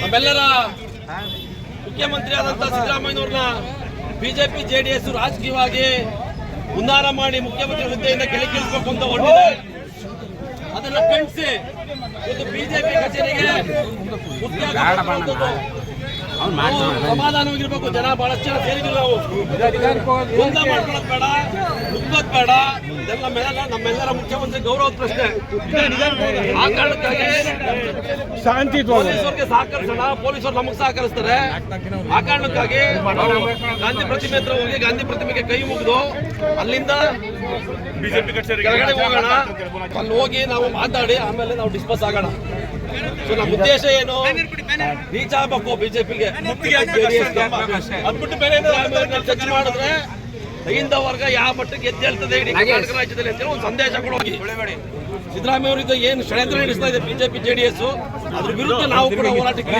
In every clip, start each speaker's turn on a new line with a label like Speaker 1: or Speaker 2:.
Speaker 1: ನಮ್ಮೆಲ್ಲರ ಮುಖ್ಯಮಂತ್ರಿ ಆದಂತ ಸಿದ್ದರಾಮಯ್ಯನವ್ರನ್ನ ಬಿಜೆಪಿ, ಜೆಡಿಎಸ್ ರಾಜಕೀಯವಾಗಿ ಉನ್ನಾರ ಮಾಡಿ ಮುಖ್ಯಮಂತ್ರಿ ಹುದ್ದೆಯಿಂದ ಕೆಳಗಿಳಿಸಬೇಕು ಅಂತ ಹೊರಟಿದೆ. ಅದನ್ನ ಖಂಡಿಸಿ ಒಂದು ಬಿಜೆಪಿ ಕಚೇರಿಗೆ ಮುಖ್ಯ ಸಮಾಧಾನವಾಗಿರ್ಬೇಕು ಜನ ಬಹಳಷ್ಟು ಜನ ಸೇರಿದಿಲ್ಲ ನಾವು. ಗೊಂದಲ ಮಾಡ್ಕೊಳ್ಳೋದು ಬೇಡ ನುಗ್ಗೋದ್ ಬೇಡ. ಇದೆಲ್ಲ ಮೇಲೆಲ್ಲ ನಮ್ಮೆಲ್ಲರ ಮುಖ್ಯಮಂತ್ರಿ ಗೌರವದ ಪ್ರಶ್ನೆ. ಆ ಕಾರಣಕ್ಕಾಗಿ
Speaker 2: ಶಾಂತಿ
Speaker 1: ಪೊಲೀಸರಿಗೆ ಸಹಕರಿಸೋಣ ಪೊಲೀಸರು ನಮಗೆ ಸಹಕರಿಸ್ತಾರೆ. ಆ ಕಾರಣಕ್ಕಾಗಿ ಗಾಂಧಿ ಪ್ರತಿಮೆ ಹತ್ರ ಹೋಗಿ ಗಾಂಧಿ ಪ್ರತಿಮೆಗೆ ಕೈ ಮುಗಿದು ಅಲ್ಲಿಂದ ಬಿಜೆಪಿ ಕೆಳಗಡೆ ಹೋಗೋಣ. ಅಲ್ಲಿ ಹೋಗಿ ನಾವು ಮಾತಾಡಿ ಆಮೇಲೆ ನಾವು ಡಿಸ್ಕಸ್ ಆಗೋಣ. ಸೊ ನಮ್ಮ ಉದ್ದೇಶ ಏನು? ರೀಚ್ ಆಗ್ಬೇಕು ಬಿಜೆಪಿಗೆ ಅದ್ಬಿಟ್ಟು ಬೇರೆ ಚರ್ಚೆ ಮಾಡಿದ್ರೆ ಅಹಿಂದ ವರ್ಗ ಯಾವ ಮಟ್ಟಕ್ಕೆ ಎದ್ದೇಳ್ತದೆ ಇಡೀ ಕರ್ನಾಟಕ ರಾಜ್ಯದಲ್ಲಿ ಅಂತ ಒಂದು ಸಂದೇಶ ಕೊಡೋಗಿ. ಸಿದ್ದರಾಮಯ್ಯ ಅವರಿಂದ ಏನು ಷಡ್ಯಂತ್ರ ನಡೆಸ್ತಾ ಇದೆ ಬಿಜೆಪಿ ಜೆಡಿಎಸ್ ಅದ್ರ ವಿರುದ್ಧ ನಾವು ಕೂಡ ಹೋರಾಟಕ್ಕೆ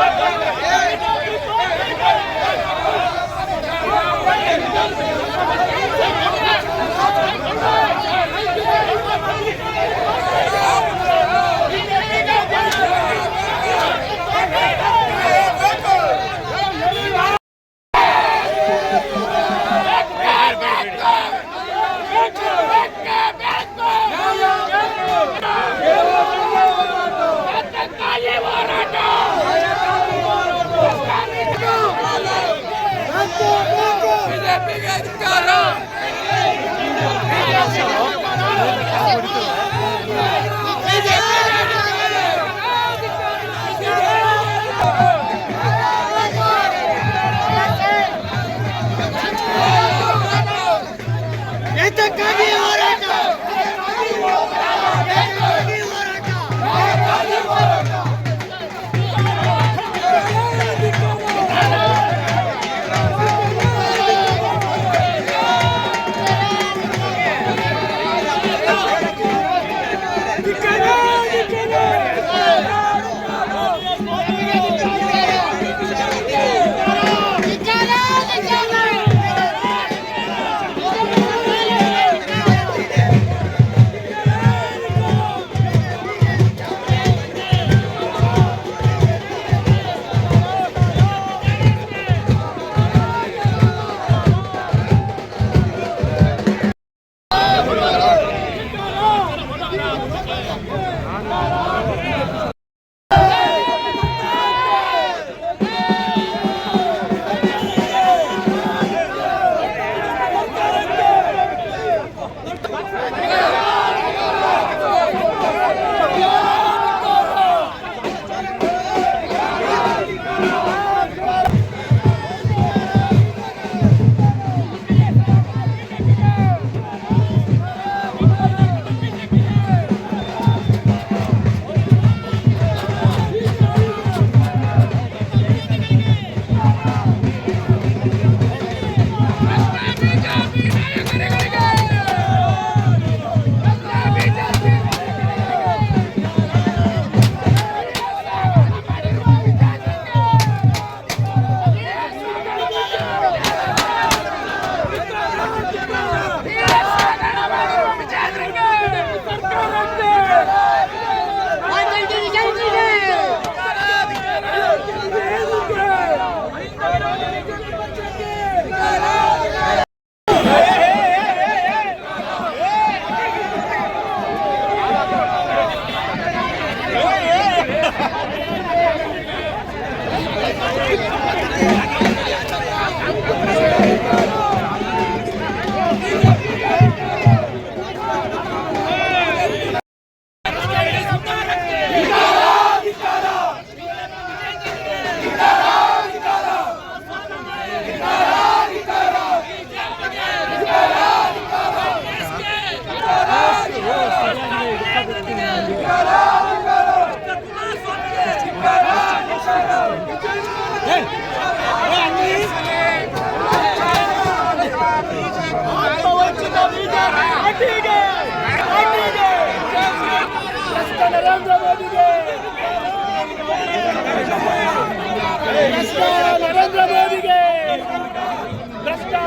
Speaker 3: Thank you.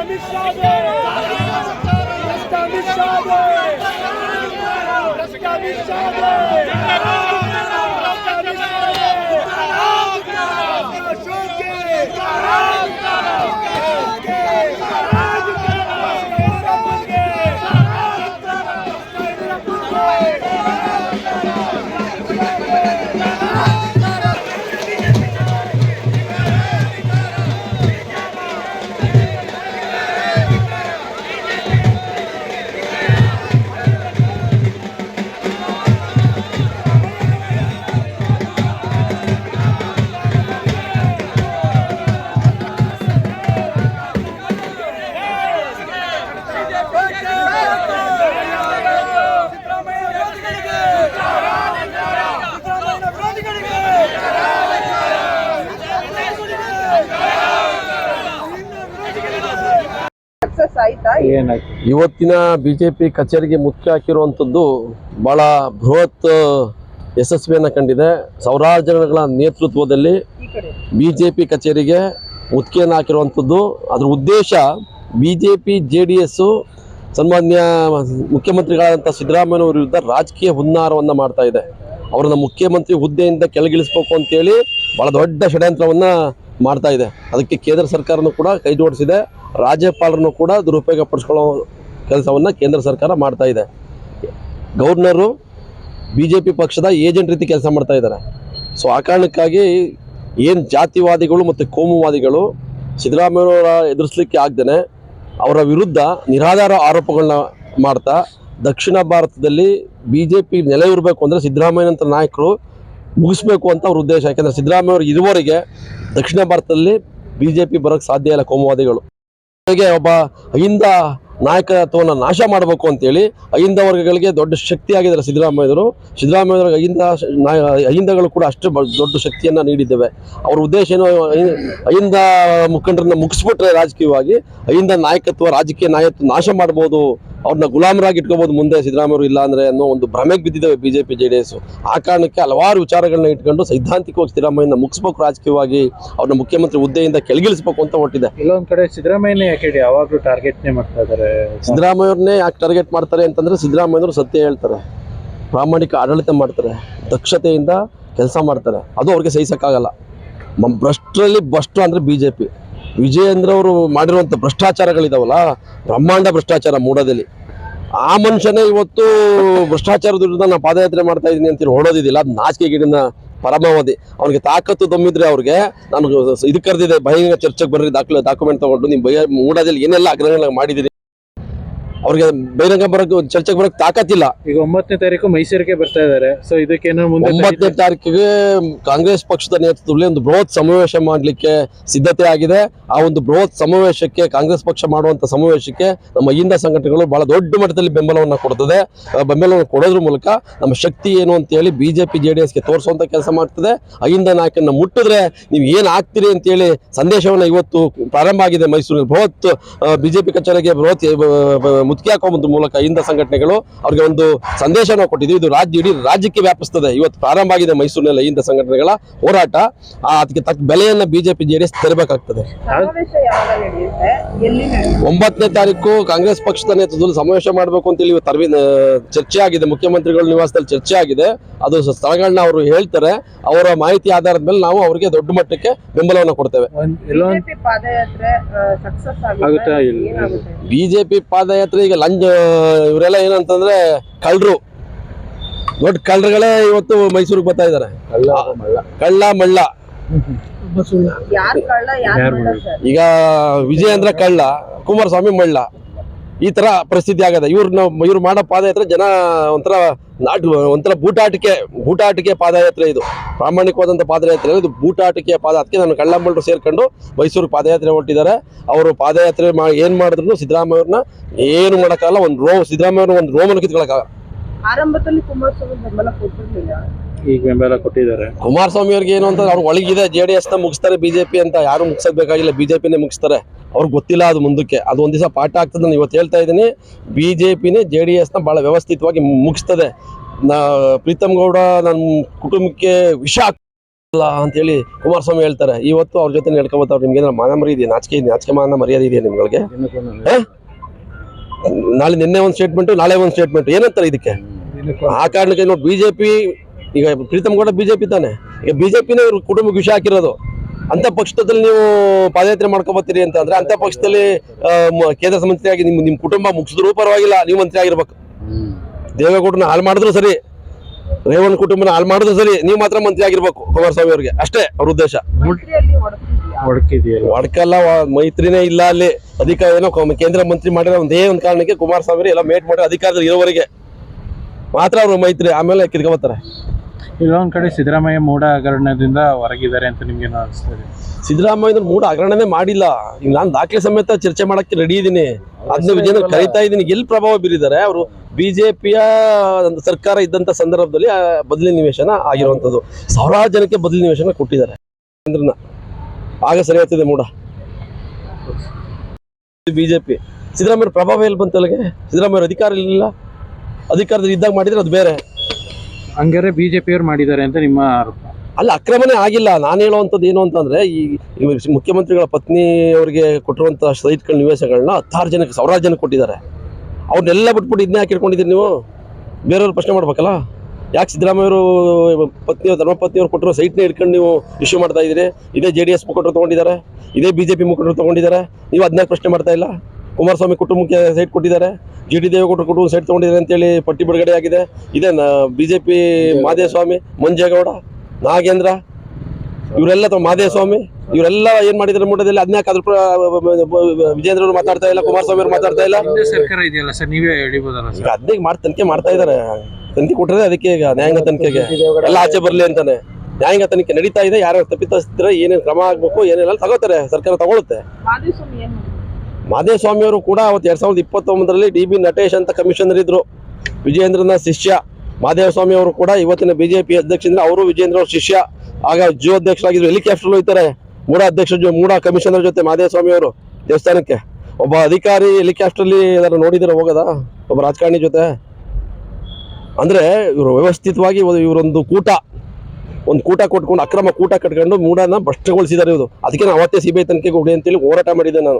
Speaker 2: ಭ್ರಷ್ಟ
Speaker 1: ಇವತ್ತಿನ ಬಿಜೆಪಿ ಕಚೇರಿಗೆ ಮುಖ್ಯ ಹಾಕಿರುವಂಥದ್ದು ಬಹಳ ಬೃಹತ್ ಯಶಸ್ವಿಯನ್ನು ಕಂಡಿದೆ. ಸಾವಿರಾರು ಜನಗಳ ನೇತೃತ್ವದಲ್ಲಿ ಬಿಜೆಪಿ ಕಚೇರಿಗೆ ಮುತ್ತಿಗೆಯನ್ನು ಹಾಕಿರುವಂಥದ್ದು. ಅದರ ಉದ್ದೇಶ ಬಿಜೆಪಿ ಜೆ ಡಿ ಎಸ್ಸು ಸನ್ಮಾನ್ಯ ಮುಖ್ಯಮಂತ್ರಿಗಳಾದಂಥ ಸಿದ್ದರಾಮಯ್ಯನವರ ವಿರುದ್ಧ ರಾಜಕೀಯ ಹುನ್ನಾರವನ್ನು ಮಾಡ್ತಾ ಇದೆ. ಅವರನ್ನು ಮುಖ್ಯಮಂತ್ರಿ ಹುದ್ದೆಯಿಂದ ಕೆಳಗಿಳಿಸ್ಬೇಕು ಅಂತೇಳಿ ಭಾಳ ದೊಡ್ಡ ಷಡ್ಯಂತ್ರವನ್ನು ಮಾಡ್ತಾ ಇದೆ. ಅದಕ್ಕೆ ಕೇಂದ್ರ ಸರ್ಕಾರನೂ ಕೂಡ ಕೈ ಜೋಡಿಸಿದೆ ರಾಜ್ಯಪಾಲರನ್ನು ಕೂಡ ದುರುಪಯೋಗ ಪಡಿಸ್ಕೊಳ್ಳೋ ಕೆಲಸವನ್ನು ಕೇಂದ್ರ ಸರ್ಕಾರ ಮಾಡ್ತಾ ಇದೆ. ಗವರ್ನರು ಬಿ ಜೆ ಪಿ ಪಕ್ಷದ ಏಜೆಂಟ್ ರೀತಿ ಕೆಲಸ ಮಾಡ್ತಾ ಇದ್ದಾರೆ. ಸೊ ಆ ಕಾರಣಕ್ಕಾಗಿ ಏನು ಜಾತಿವಾದಿಗಳು ಮತ್ತು ಕೋಮುವಾದಿಗಳು ಸಿದ್ದರಾಮಯ್ಯವರ ಎದುರಿಸಲಿಕ್ಕೆ ಆಗ್ದೇ ಅವರ ವಿರುದ್ಧ ನಿರಾಧಾರ ಆರೋಪಗಳನ್ನ ಮಾಡ್ತಾ ದಕ್ಷಿಣ ಭಾರತದಲ್ಲಿ ಬಿ ಜೆ ಪಿ ನೆಲೆ ಇರಬೇಕು ಅಂದರೆ ಸಿದ್ದರಾಮಯ್ಯನಂತ ನಾಯಕರು ಮುಗಿಸ್ಬೇಕು ಅಂತ ಅವ್ರ ಉದ್ದೇಶ. ಯಾಕೆಂದರೆ ಸಿದ್ದರಾಮಯ್ಯವ್ರಿಗೆ ಇರುವವರಿಗೆ ದಕ್ಷಿಣ ಭಾರತದಲ್ಲಿ ಬಿ ಜೆ ಪಿ ಬರೋಕ್ಕೆ ಸಾಧ್ಯ ಇಲ್ಲ ಕೋಮುವಾದಿಗಳು. ಒಬ್ಬ ಅಹಿಂದ ನಾಯಕತ್ವವನ್ನು ನಾಶ ಮಾಡಬೇಕು ಅಂತೇಳಿ ಅಹಿಂದ ವರ್ಗಗಳಿಗೆ ದೊಡ್ಡ ಶಕ್ತಿ ಆಗಿದ್ದಾರೆ ಸಿದ್ದರಾಮಯ್ಯವರು ಸಿದ್ದರಾಮಯ್ಯವ್ರಿಗೆ ಅಹಿಂದ ಅಹಿಂದಗಳು ಕೂಡ ಅಷ್ಟು ದೊಡ್ಡ ಶಕ್ತಿಯನ್ನು ನೀಡಿದ್ದೇವೆ. ಅವ್ರ ಉದ್ದೇಶ ಏನು, ಅಹಿ- ಅಹಿಂದ ಮುಖಂಡರನ್ನ ಮುಗಿಸ್ಬಿಟ್ರೆ ರಾಜಕೀಯವಾಗಿ ಅಹಿಂದ ನಾಯಕತ್ವ, ರಾಜಕೀಯ ನಾಯಕತ್ವ ನಾಶ ಮಾಡ್ಬೋದು ಅವ್ರನ್ನ ಗುಲಾಮರಾಗಿ ಇಟ್ಕೋಬಹುದು ಮುಂದೆ ಸಿದ್ದರಾಮಯ್ಯವರು ಇಲ್ಲ ಅಂದ್ರೆ ಅನ್ನೋ ಒಂದು ಭ್ರಮೆಗೆ ಬಿದ್ದಿದ್ದಾವೆ ಬಿಜೆಪಿ ಜೆ ಡಿ ಎಸ್. ಆ ಕಾರಣಕ್ಕೆ ಹಲವಾರು ವಿಚಾರಗಳನ್ನ ಇಟ್ಕೊಂಡು ಸೈದ್ಧಾಂತಿಕವಾಗಿ ಸಿದ್ದರಾಮಯ್ಯನ ಮುಗಿಸ್ಬೇಕು ರಾಜಕೀಯವಾಗಿ ಅವ್ರನ್ನ ಮುಖ್ಯಮಂತ್ರಿ ಹುದ್ದೆಯಿಂದ ಕೆಳಗಿಳಿಸ್ಬೇಕು ಅಂತ ಹೊಟ್ಟಿದೆ
Speaker 4: ಇಲ್ಲೊಂದ್ ಕಡೆ ಸಿದ್ದರಾಮಯ್ಯನೇ ಯಾಕೆ ಯಾವಾಗಲೂ ಟಾರ್ಗೆಟ್ನೇ ಮಾಡ್ತಾ ಇದಾರೆ.
Speaker 1: ಸಿದ್ದರಾಮಯ್ಯವ್ರನ್ನೇ ಯಾಕೆ ಟಾರ್ಗೆಟ್ ಮಾಡ್ತಾರೆ ಅಂತಂದ್ರೆ ಸಿದ್ದರಾಮಯ್ಯವರು ಸತ್ಯ ಹೇಳ್ತಾರೆ. ಪ್ರಾಮಾಣಿಕ ಆಡಳಿತ ಮಾಡ್ತಾರೆ. ದಕ್ಷತೆಯಿಂದ ಕೆಲಸ ಮಾಡ್ತಾರೆ. ಅದು ಅವ್ರಿಗೆ ಸಹಿಸಕ್ಕಾಗಲ್ಲ. ನಮ್ಮ ಭ್ರಷ್ಟರಲ್ಲಿ ಭ್ರಷ್ಟು ಅಂದ್ರೆ ಬಿ ಜೆ ಪಿ ವಿಜಯೇಂದ್ರ ಅವರು ಮಾಡಿರುವಂಥ ಭ್ರಷ್ಟಾಚಾರಗಳಿದಾವಲ್ಲ, ಬ್ರಹ್ಮಾಂಡ ಭ್ರಷ್ಟಾಚಾರ ಮೂಡೋದಲ್ಲಿ. ಆ ಮನುಷ್ಯನೇ ಇವತ್ತು ಭ್ರಷ್ಟಾಚಾರದ ವಿರುದ್ಧ ನಾನು ಪಾದಯಾತ್ರೆ ಮಾಡ್ತಾ ಇದ್ದೀನಿ ಅಂತ ಹೊಡೋದಿದ್ದಿಲ್ಲ ಅದು ನಾಚಿಕೆಗೇಡಿನ ಪರಮಾವಧಿ. ಅವ್ರಿಗೆ ತಾಕತ್ತು ದಮ್ಮಿದ್ರೆ ಅವ್ರಿಗೆ ನಾನು ಇದು ಕರೆದಿದೆ ಬಹಿರಂಗ ಚರ್ಚೆಗೆ ಬರ್ರಿ, ದಾಖಲೆ ಡಾಕ್ಯುಮೆಂಟ್ ತಗೊಂಡು ನಿಮ್ಮ ಬಯ ಮೂಡೋದಲ್ಲಿ, ಏನೆಲ್ಲ ಆಗ್ರಹಗಳನ್ನ ಮಾಡಿದ್ದೀನಿ ಅವ್ರಿಗೆ ಬಹಿರಂಗ ಬರಕ್ ಚರ್ಚೆಗೆ ಬರಕ್ ತಾಕತ್ತಿಲ್ಲ.
Speaker 4: ಈಗ ಒಂಬತ್ತನೇ ತಾರೀಕು ಮೈಸೂರಿಗೆ ಬರ್ತಾ ಇದಾರೆ ಸೊ ಇದಕ್ಕೇನೋ ಮುಂದೆ
Speaker 1: ಒಂಬತ್ತನೇ ತಾರೀಕಿಗೆ ಕಾಂಗ್ರೆಸ್ ಪಕ್ಷದ ನೇತೃತ್ವದಲ್ಲಿ ಒಂದು ಬೃಹತ್ ಸಮಾವೇಶ ಮಾಡಲಿಕ್ಕೆ ಸಿದ್ಧತೆ ಆಗಿದೆ. ಆ ಒಂದು ಬೃಹತ್ ಸಮಾವೇಶಕ್ಕೆ ಕಾಂಗ್ರೆಸ್ ಪಕ್ಷ ಮಾಡುವಂತ ಸಮಾವೇಶಕ್ಕೆ ನಮ್ಮ ಹಿಂದ ಸಂಘಟನೆಗಳು ಬಹಳ ದೊಡ್ಡ ಮಟ್ಟದಲ್ಲಿ ಬೆಂಬಲವನ್ನು ಕೊಡ್ತದೆ. ಬೆಂಬಲವನ್ನು ಕೊಡೋದ್ರ ಮೂಲಕ ನಮ್ಮ ಶಕ್ತಿ ಏನು ಅಂತ ಹೇಳಿ ಬಿಜೆಪಿ ಜೆ ಡಿ ಎಸ್ಗೆ ತೋರಿಸುವಂತ ಕೆಲಸ ಮಾಡ್ತದೆ. ಅಹಿಂದ ನಾಯಕನ ಮುಟ್ಟಿದ್ರೆ ನೀವು ಏನು ಆಗ್ತೀರಿ ಅಂತ ಹೇಳಿ ಸಂದೇಶವನ್ನ ಇವತ್ತು ಪ್ರಾರಂಭ ಆಗಿದೆ ಮೈಸೂರಿನಲ್ಲಿ. ಬೃಹತ್ ಬಿಜೆಪಿ ಕಚೇರಿಗೆ ಬೃಹತ್ ಮುತ್ತಿಗೆ ಮೂಲಕ ಇಂದ ಸಂಘಟನೆಗಳು ಅವ್ರಿಗೆ ಒಂದು ಸಂದೇಶ ನಾವು ಕೊಟ್ಟಿದ್ದೀವಿ ಇದು ರಾಜ್ಯ ಇಡೀ ರಾಜ್ಯಕ್ಕೆ ವ್ಯಾಪಿಸ್ತದೆ. ಇವತ್ತು ಪ್ರಾರಂಭ ಆಗಿದೆ ಮೈಸೂರಿನಲ್ಲಿ ಇಂದ ಸಂಘಟನೆಗಳ ಹೋರಾಟ. ಆ, ಅದಕ್ಕೆ ತಕ್ಕ ಬೆಲೆಯನ್ನು ಬಿಜೆಪಿ ಜೆ ಡಿ ಎಸ್ ತರಬೇಕಾಗ್ತದೆ ಒಂಬತ್ತನೇ ತಾರೀಕು ಕಾಂಗ್ರೆಸ್ ಪಕ್ಷದ ನೇತೃತ್ವದಲ್ಲಿ ಸಮಾವೇಶ ಮಾಡಬೇಕು ಅಂತೇಳಿ ಹೇಳಿ ಅರವಿಂದ್ ಚರ್ಚೆ ಆಗಿದೆ. ಮುಖ್ಯಮಂತ್ರಿಗಳ ನಿವಾಸದಲ್ಲಿ ಚರ್ಚೆ ಆಗಿದೆ. ಅದು ಸ್ಥಳಗಳನ್ನ ಅವರು ಹೇಳ್ತಾರೆ. ಅವರ ಮಾಹಿತಿ ಆಧಾರದ ಮೇಲೆ ನಾವು ಅವರಿಗೆ ದೊಡ್ಡ ಮಟ್ಟಕ್ಕೆ ಬೆಂಬಲವನ್ನು ಕೊಡ್ತೇವೆ.
Speaker 5: ಬಿಜೆಪಿ ಪಾದಯಾತ್ರೆ
Speaker 1: ಈಗ ಲಂಚ್ ಇವರೆಲ್ಲ ಏನಂತಂದ್ರೆ ಕಳ್ಳರು. ದೊಡ್ಡ ಕಳ್ಳರುಗಳೇ ಇವತ್ತು ಮೈಸೂರಿಗೆ ಬರ್ತಾ ಇದ್ದಾರೆ ಕಳ್ಳ ಮಳ್ಳ.
Speaker 5: ಈಗ ವಿಜಯ ಅಂದ್ರೆ
Speaker 4: ಯಾರ್
Speaker 5: ಮಳ್ಳ? ಸರ್?
Speaker 1: ಈಗ ವಿಜಯೇಂದ್ರ ಕಳ್ಳ ಕುಮಾರಸ್ವಾಮಿ ಮಳ್ಳ. ಈ ತರ ಪರಿಸ್ಥಿತಿ ಆಗದ. ಇವ್ರನ್ನ ಇವ್ರು ಮಾಡೋ ಪಾದಯಾತ್ರೆ ಜನ ಒಂಥರ ನಾಟ್ ಒಂಥರ ಬೂಟಾಟಿಕೆ ಬೂಟಾಟಿಕೆ ಪಾದಯಾತ್ರೆ ಇದು. ಪ್ರಾಮಾಣಿಕವಾದಂತ ಪಾದಯಾತ್ರೆ ಇದು ಬೂಟಾಟಿಕೆಯ ಪಾದ. ಅದಕ್ಕೆ ನಾನು ಕಳ್ಳಂಬಳ್ಳರು ಸೇರ್ಕೊಂಡು ಮೈಸೂರು ಪಾದಯಾತ್ರೆ ಹೊರಟಿದ್ದಾರೆ. ಅವರು ಪಾದಯಾತ್ರೆ ಮಾ ಏನು ಮಾಡಿದ್ರು ಸಿದ್ದರಾಮಯ್ಯವ್ರನ್ನ ಏನು ಮಾಡೋಕ್ಕಾಗಲ್ಲ. ಒಂದು ರೋ ಸಿದ್ದರಾಮಯ್ಯವ್ರನ್ನ ಒಂದು ರೋಮನ್ನು ಕಿತ್ಕೊಳಕ್ಕಾಗಲ್ಲ.
Speaker 5: ಆರಂಭದಲ್ಲಿ ಕುಮಾರಸ್ವಾಮಿ ಬೆಂಬಲ ಕೊಟ್ಟಿರ್ಲಿಲ್ಲ.
Speaker 4: ಈಗ ಬೆಂಬಲ ಕೊಟ್ಟಿದ್ದಾರೆ.
Speaker 1: ಕುಮಾರಸ್ವಾಮಿ ಅವ್ರಿಗೆ ಏನು ಅಂತ ಅವ್ರು ಒಳಗಿದೆ ಜೆ ಡಿ ನ ಮುಗಿಸ್ತಾರೆ ಬಿಜೆಪಿ ಅಂತ ಯಾರು ಮುಗಿಸೋಕ್ ಬೇಕಾಗಿಲ್ಲ ಬಿಜೆಪಿನೇ ಮುಗಿಸ್ತಾರೆ. ಅವ್ರಿಗೆ ಗೊತ್ತಿಲ್ಲ ಅದು ಮುಂದಕ್ಕೆ. ಅದು ಒಂದು ದಿವಸ ಪಾಠ ಆಗ್ತದೆ ನಾನು ಇವತ್ತು ಹೇಳ್ತಾ ಇದ್ದೀನಿ. ಬಿಜೆಪಿನೇ ಜೆ ಡಿ ಎಸ್ನ ಬಹಳ ವ್ಯವಸ್ಥಿತವಾಗಿ ಮುಗಿಸ್ತದೆ. ನಾ ಪ್ರೀತಮ್ ಗೌಡ ನನ್ನ ಕುಟುಂಬಕ್ಕೆ ವಿಷ ಅಲ್ಲ ಅಂತೇಳಿ ಕುಮಾರಸ್ವಾಮಿ ಹೇಳ್ತಾರೆ. ಇವತ್ತು ಅವ್ರ ಜೊತೆ ನಡ್ಕೊಬತ್ತವ್ರು ನಿಮ್ಗೆ ಏನಾರ ಮಾನ ಮರಿ ಇದೆಯಾ? ನಾಚಿಕೆ ನಾಚಿಕೆ ಮಾನ ಮರ್ಯಾದೆ ಇದೆಯಾ ನಿಮ್ಗಳಿಗೆ? ನಾಳೆ ನಿನ್ನೆ ಒಂದು ಸ್ಟೇಟ್ಮೆಂಟು ನಾಳೆ ಒಂದು ಸ್ಟೇಟ್ಮೆಂಟ್ ಏನಂತಾರೆ ಇದಕ್ಕೆ? ಆ ಕಾರಣಕ್ಕೆ ನೋಡಿ ಬಿಜೆಪಿ ಈಗ ಪ್ರೀತಮ್ ಗೌಡ ಬಿಜೆಪಿ ತಾನೆ. ಈಗ ಬಿಜೆಪಿನೇ ಇವ್ರ ಕುಟುಂಬಕ್ಕೆ ವಿಷ ಹಾಕಿರೋದು. ಅಂತ ಪಕ್ಷದಲ್ಲಿ ನೀವು ಪಾದಯಾತ್ರೆ ಮಾಡ್ಕೊಬತ್ತೀರಿ ಅಂತ ಅಂದ್ರೆ ಅಂತ ಪಕ್ಷದಲ್ಲಿ ಕೇಂದ್ರ ಮಂತ್ರಿಯಾಗಿ ನಿಮ್ ನಿಮ್ ಕುಟುಂಬ ಮುಗಿಸಿದ್ರು ಪರವಾಗಿಲ್ಲ ನೀವು ಮಂತ್ರಿ ಆಗಿರ್ಬೇಕು ದೇವೇಗೌಡನ ಹಾಳು ಮಾಡಿದ್ರು ಸರಿ. ರೇವಣ್ಣ ಕುಟುಂಬನ ಹಾಳು ಮಾಡಿದ್ರು ಸರಿ. ನೀವು ಮಾತ್ರ ಮಂತ್ರಿ ಆಗಿರ್ಬೇಕು ಕುಮಾರಸ್ವಾಮಿ ಅವ್ರಿಗೆ. ಅಷ್ಟೇ ಅವ್ರ ಉದ್ದೇಶ. ಒಡಕಲ್ಲ ಮೈತ್ರಿನೇ ಇಲ್ಲ ಅಲ್ಲಿ. ಅಧಿಕಾರ ಏನೋ ಕೇಂದ್ರ ಮಂತ್ರಿ ಮಾಡಿರೋ ಒಂದೇ ಒಂದು ಕಾರಣಕ್ಕೆ ಕುಮಾರಸ್ವಾಮಿ ಎಲ್ಲ ಮೇಟ್ ಮಾಡಿ ಅಧಿಕಾರದಲ್ಲಿ ಇರೋವರೆಗೆ. ಮಾತ್ರ ಅವರು ಮೈತ್ರಿ ಆಮೇಲೆ ಕಿತ್ಕೊಬತ್ತಾರೆ
Speaker 4: ಇಲ್ಲೊಂದ್ ಕಡೆ ಸಿದ್ದರಾಮಯ್ಯ ಮೂಢ ಹಗರಣದಿಂದ ಹೊರಗಿದ್ದಾರೆ ಅಂತ ನಿಮ್ಗೆ ಅನಿಸ್ತದೆ
Speaker 1: ಸಿದ್ದರಾಮಯ್ಯ ಮೂಡ ಹಗರಣನೇ ಮಾಡಿಲ್ಲ. ಈಗ ನಾನು ದಾಖಲೆ ಸಮೇತ ಚರ್ಚೆ ಮಾಡಕ್ಕೆ ರೆಡಿ ಇದ್ದೀನಿ ಅದನ್ನ ವಿಜಯನ ಕರೀತಾ ಇದ್ದೀನಿ ಎಲ್ಲಿ ಪ್ರಭಾವ ಬೀರಿದ್ದಾರೆ? ಅವರು ಬಿಜೆಪಿಯ ಸರ್ಕಾರ ಇದ್ದಂತ ಸಂದರ್ಭದಲ್ಲಿ ಬದಲಿ ನಿವೇಶನ ಆಗಿರುವಂತದ್ದು. ಸಾವಿರಾರು ಜನಕ್ಕೆ ಬದಲಿ ನಿವೇಶನ ಕೊಟ್ಟಿದ್ದಾರೆ. ಆಗ ಸರಿ ಆಗ್ತದೆ ಮೂಡ. ಬಿಜೆಪಿ. ಸಿದ್ದರಾಮಯ್ಯ ಪ್ರಭಾವ ಎಲ್ಲಿ ಬಂತು ಅಲ್ಲಿಗೆ ಸಿದ್ದರಾಮಯ್ಯ ಅಧಿಕಾರ ಇರಲಿಲ್ಲ ಅಧಿಕಾರದಲ್ಲಿ ಇದ್ದಾಗ ಮಾಡಿದ್ರೆ ಅದು ಬೇರೆ.
Speaker 4: ಹಂಗಾರೆ ಬಿಜೆಪಿಯವ್ರು ಮಾಡಿದ್ದಾರೆ ಅಂತ ನಿಮ್ಮ ಆರೋಪ.
Speaker 1: ಅಲ್ಲ, ಅಕ್ರಮನೇ ಆಗಿಲ್ಲ. ನಾನು ಹೇಳುವಂಥದ್ದು ಏನು ಅಂತಂದ್ರೆ, ಈ ಮುಖ್ಯಮಂತ್ರಿಗಳ ಪತ್ನಿ ಅವರಿಗೆ ಕೊಟ್ಟಿರುವಂಥ ಸೈಟ್ಗಳ ನಿವೇಶಗಳನ್ನ ಹತ್ತಾರು ಜನಕ್ಕೆ, ಸಾವಿರಾರು ಜನಕ್ಕೆ ಕೊಟ್ಟಿದ್ದಾರೆ. ಅವ್ರನ್ನೆಲ್ಲ ಬಿಟ್ಬಿಟ್ಟು ಇದನ್ನೇ ಹಾಕಿಟ್ಕೊಂಡಿದ್ದೀರಿ ನೀವು? ಬೇರೆಯವ್ರು ಪ್ರಶ್ನೆ ಮಾಡ್ಬೇಕಲ್ಲ? ಯಾಕೆ ಸಿದ್ದರಾಮಯ್ಯವರು ಪತ್ನಿ ಧರ್ಮಪತ್ನಿಯವರು ಕೊಟ್ಟಿರೋ ಸೈಟ್ನೇ ಇಟ್ಕೊಂಡು ನೀವು ಇಶ್ಯೂ ಮಾಡ್ತಾ ಇದ್ದೀರಿ? ಇದೇ ಜೆ ಡಿ ಎಸ್ ಮುಖಂಡರು ತೊಗೊಂಡಿದ್ದಾರೆ? ಇದೇ ಬಿ ಜೆ ಪಿ ಮುಖಂಡರು ತೊಗೊಂಡಿದ್ದಾರೆ? ನೀವು ಅದನ್ನ ಪ್ರಶ್ನೆ ಮಾಡ್ತಾ ಇಲ್ಲ? ಕುಮಾರಸ್ವಾಮಿ ಕುಟುಂಬಕ್ಕೆ ಸೈಟ್ ಕೊಟ್ಟಿದ್ದಾರೆ. ಜಿ ಡಿ ದೇವೇಗೌಡರ ಕುಟುಂಬ ಸೈಟ್ ಅಂತ ಅಂತೇಳಿ ಪಟ್ಟಿ ಬಿಡುಗಡೆ ಆಗಿದೆ. ಇದೇ ಬಿಜೆಪಿ ಮಾದೇಸ್ವಾಮಿ ಮಂಜೇಗೌಡ ನಾಗೇಂದ್ರ ಇವರೆಲ್ಲ ತಮ್ಮ ಮಾದೇಸ್ವಾಮಿ ಇವರೆಲ್ಲ ಏನ್ ಮಾಡಿದ್ರೆ ಮೂಟದಲ್ಲಿ ಹದಿನಾಲ್ಕು ಅದ್ರ ವಿಜೇಂದ್ರ ಅವರು ಮಾತಾಡ್ತಾ ಇಲ್ಲ ಕುಮಾರಸ್ವಾಮಿ ಅವರು ಮಾತಾಡ್ತಾ ಇಲ್ಲ?
Speaker 4: ಸರ್ಕಾರ ಇದೆಯಲ್ಲ ಸರ್ ನೀವೇ ಹೇಳಿಬೋದಲ್ಲ
Speaker 1: ಮಾಡಿ ತನಿಖೆ ಮಾಡ್ತಾ ಇದ್ದಾರೆ. ತನಿಖೆ ಕೊಟ್ಟರೆ ಅದಕ್ಕೆ ಈಗ ನ್ಯಾಯಾಂಗ ತನಿಖೆಗೆ ಎಲ್ಲ ಆಚೆ ಬರ್ಲಿ ಅಂತಾನೆ. ನ್ಯಾಯಾಂಗ ತನಿಖೆ ನಡೀತಾ ಇದೆ. ಯಾರು ತಪ್ಪಿತಸ್ಥರ ಏನೇನು ಕ್ರಮ ಆಗ್ಬೇಕು ಏನೆಲ್ಲ ತಗೋತಾರೆ. ಸರ್ಕಾರ ತಗೊಳುತ್ತೆ. ಅವರು ಕೂಡ ಅವತ್ತು ಎರಡ್ ಸಾವಿರದ ಇಪ್ಪತ್ತೊಂಬತ್ತರಲ್ಲಿ ಡಿ ಬಿ ನಟೇಶ್ ಅಂತ ಕಮಿಷನರ್ ಇದ್ರು. ವಿಜೇಂದ್ರನ ಶಿಷ್ಯ ಮಾದೇವಸ್ವಾಮಿ ಅವರು ಕೂಡ ಇವತ್ತಿನ ಬಿಜೆಪಿ ಅಧ್ಯಕ್ಷರಿಂದ ಅವರು ವಿಜೇಂದ್ರ ಅವ್ರ ಶಿಷ್ಯ. ಆಗ ಜಿಯೋ ಅಧ್ಯಕ್ಷರಾಗಿದ್ರು. ಹೆಲಿಕಾಪ್ಟರ್ ಹೋಗ್ತಾರೆ ಮೂಡ ಅಧ್ಯಕ್ಷರ ಜೊ- ಮೂಡ ಕಮಿಷನರ್ ಜೊತೆ ಮಾದೇವಸ್ವಾಮಿ ಅವರು ದೇವಸ್ಥಾನಕ್ಕೆ. ಒಬ್ಬ ಅಧಿಕಾರಿ ಹೆಲಿಕಾಪ್ಟರ್ಲಿ ಅದನ್ನು ನೋಡಿದ್ರೆ ಹೋಗದ? ಒಬ್ಬ ರಾಜಕಾರಣಿ ಜೊತೆ? ಅಂದ್ರೆ ಇವರು ವ್ಯವಸ್ಥಿತವಾಗಿ ಇವರೊಂದು ಕೂಟ. ಒಂದು ಕೂಟ ಕೊಟ್ಕೊಂಡು, ಅಕ್ರಮ ಕೂಟ ಕಟ್ಕೊಂಡು ಮೂಡನ ಭ್ರಷ್ಟಗೊಳಿಸಿದ್ದಾರೆ ಇವರು. ಅದಕ್ಕೆ ನಾನು ಅವತ್ತೇ ಸಿಬಿಐ ತನಿಖೆಗೆ ಹೋಗಿ ಅಂತೇಳಿ ಹೋರಾಟ ಮಾಡಿದ್ದೆ ನಾನು.